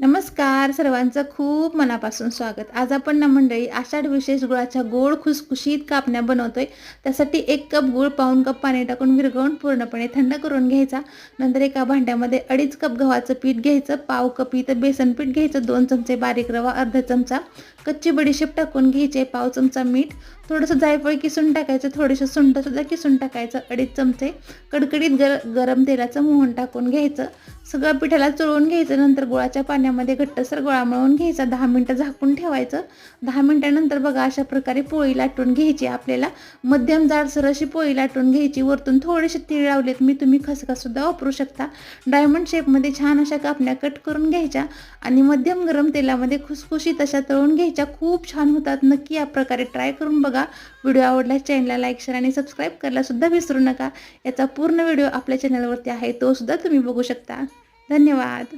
नमस्कार सर्वांचं खूप मनापासून स्वागत. आज आपण ना मंडळी आषाढ विशेष गुळाच्या गोड खुसखुशीत कापण्या बनवतोय. त्यासाठी एक कप गुळ पाऊन कप पाणी टाकून विरघळून पूर्णपणे थंड करून घ्यायचा. नंतर एका भांड्यामध्ये अडीच कप गव्हाचं पीठ घ्यायचं पाव कप इथं बेसन पीठ घ्यायचं दोन चमचे बारीक रवा अर्धा चमचा कच्ची बडीशेप टाकून घ्यायचे पाव चमचा मीठ थोडंसं जायफळ किसून टाकायचं थोडंसं सुंठसुद्धा किसून टाकायचं अडीच चमचे कडकडीत गर गरम तेलाचं मोहन टाकून घ्यायचं. सगळं पिठाला चोळून घ्यायचं नंतर गुळाच्या पाण्यामध्ये घट्टसर गोळा मळून घ्यायचा. दहा मिनटं झाकून ठेवायचं. दहा मिनटानंतर बघा अशा प्रकारे पोळी लाटून घ्यायची. आपल्याला मध्यम जाडसर अशी पोळी लाटून घ्यायची. वरतून थोडेसे तीळ लावलेत. मी तुम्ही खसखससुद्धा वापरू शकता. डायमंड शेपमध्ये छान अशा कापण्या कट करून घ्यायच्या आणि मध्यम गरम तेलामध्ये खुसखुशीत अशा तळून घ्यायच्या. खूप छान होतात. नक्की या प्रकारे ट्राय करून बघा. व्हिडिओ आवडला चॅनलला लाईक शेअर आणि सबस्क्राईब करायलासुद्धा विसरू नका. याचा पूर्ण व्हिडिओ आपल्या चॅनलवरती आहे. तो सुद्धा तुम्ही बघू शकता. धन्यवाद.